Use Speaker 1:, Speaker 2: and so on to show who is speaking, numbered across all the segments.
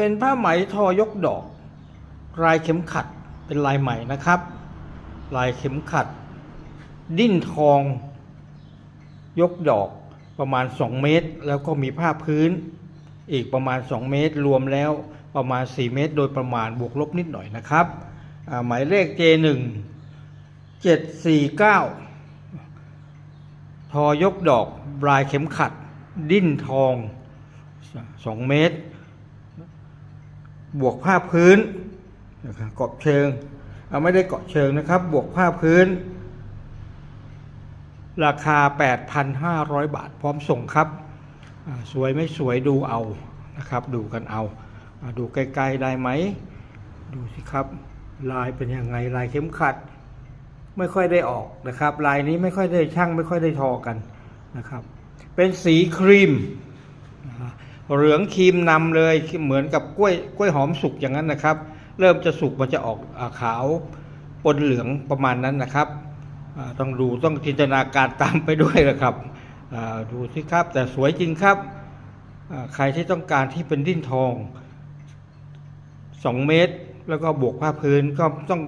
Speaker 1: เป็นผ้าไหมทอยกดอก ลายเข็มขัดเป็นลายใหม่นะครับ ลายเข็มขัด ดิ้นทอง ยกดอกประมาณ 2 เมตร แล้วก็มีผ้าพื้น อีกประมาณ 2 เมตร รวมแล้วประมาณ 4 เมตร โดยประมาณบวกลบนิดหน่อยนะครับหมายเลข J1 749 ทอยกดอกลายเข็มขัด ดิ้นทอง 2 เมตร บวกผ้าพื้นนะครับเกาะเชิงเอาไม่ได้เกาะเชิงนะครับ บวกผ้าพื้น ราคา 8,500 บาทพร้อมส่งครับสวยไม่สวยดูเอานะครับ ดูกันเอาดูใกล้ๆได้ไหม ดูสิครับ ลายเป็นยังไงลายเข็มขัด ไม่ค่อยได้ออกนะครับ ลายนี้ไม่ค่อยได้ช่างไม่ค่อยได้ทอกันนะครับ เป็นสีครีม เหลืองครีมนำเลยเหมือนกับกล้วยกล้วยหอมสุกอย่างนั้นนะครับ เริ่มจะสุกมันจะออกอขาวปนเหลืองประมาณนั้นนะครับต้องดูต้องจินตนาการตามไปด้วยนะครับดูสิครับแต่สวยจริงครับใครที่ต้องการที่เป็นดิ้นทอง 2 เมตร แล้วก็บวกผ้าพื้นก็ต้อง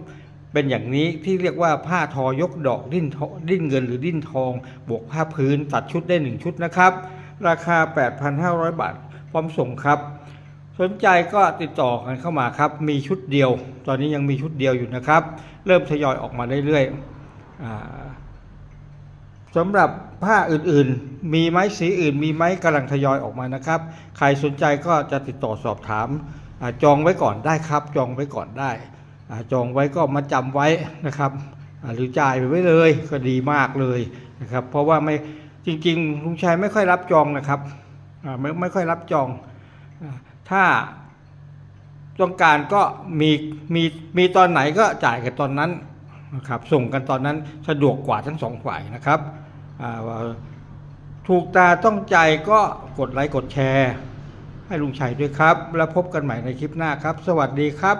Speaker 1: เป็นอย่างนี้ที่เรียกว่าผ้าทอยกดอกดิ้นทอดิ้นเงินหรือดิ้นทอง บวกผ้าพื้นตัดชุดได้ 1 ชุดนะครับ ราคา 8,500 บาท พร้อมส่งครับ สนใจก็ติดต่อกันเข้ามาครับ มีชุดเดียว ตอนนี้ยังมีชุดเดียวอยู่นะครับ เริ่มทยอยออกมาเรื่อยๆสำหรับผ้าอื่นๆ มีไหมสีอื่น มีไหมกำลังทยอยออกมานะครับ ใครสนใจก็จะติดต่อสอบถามอจองไว้ก่อนได้ครับ จองไว้ก่อนได้อจองไว้ก็มาจำไว้นะครับหรือจ่ายไปไว้เลยก็ดีมากเลยนะครับ เพราะว่าไม่จริงๆลุงชัยไม่ค่อยรับจองนะครับ ไม่ไม่ค่อยรับจอง ถ้าต้องการก็มีมีมีตอนไหนก็จ่ายกันตอนนั้นนะครับส่งกันตอนนั้นสะดวกกว่าทั้งสองฝ่ายนะครับถูกตาต้องใจก็กดไลค์กดแชร์ ให้ลุงชัยด้วยครับ แล้วพบกันใหม่ในคลิปหน้าครับ สวัสดีครับ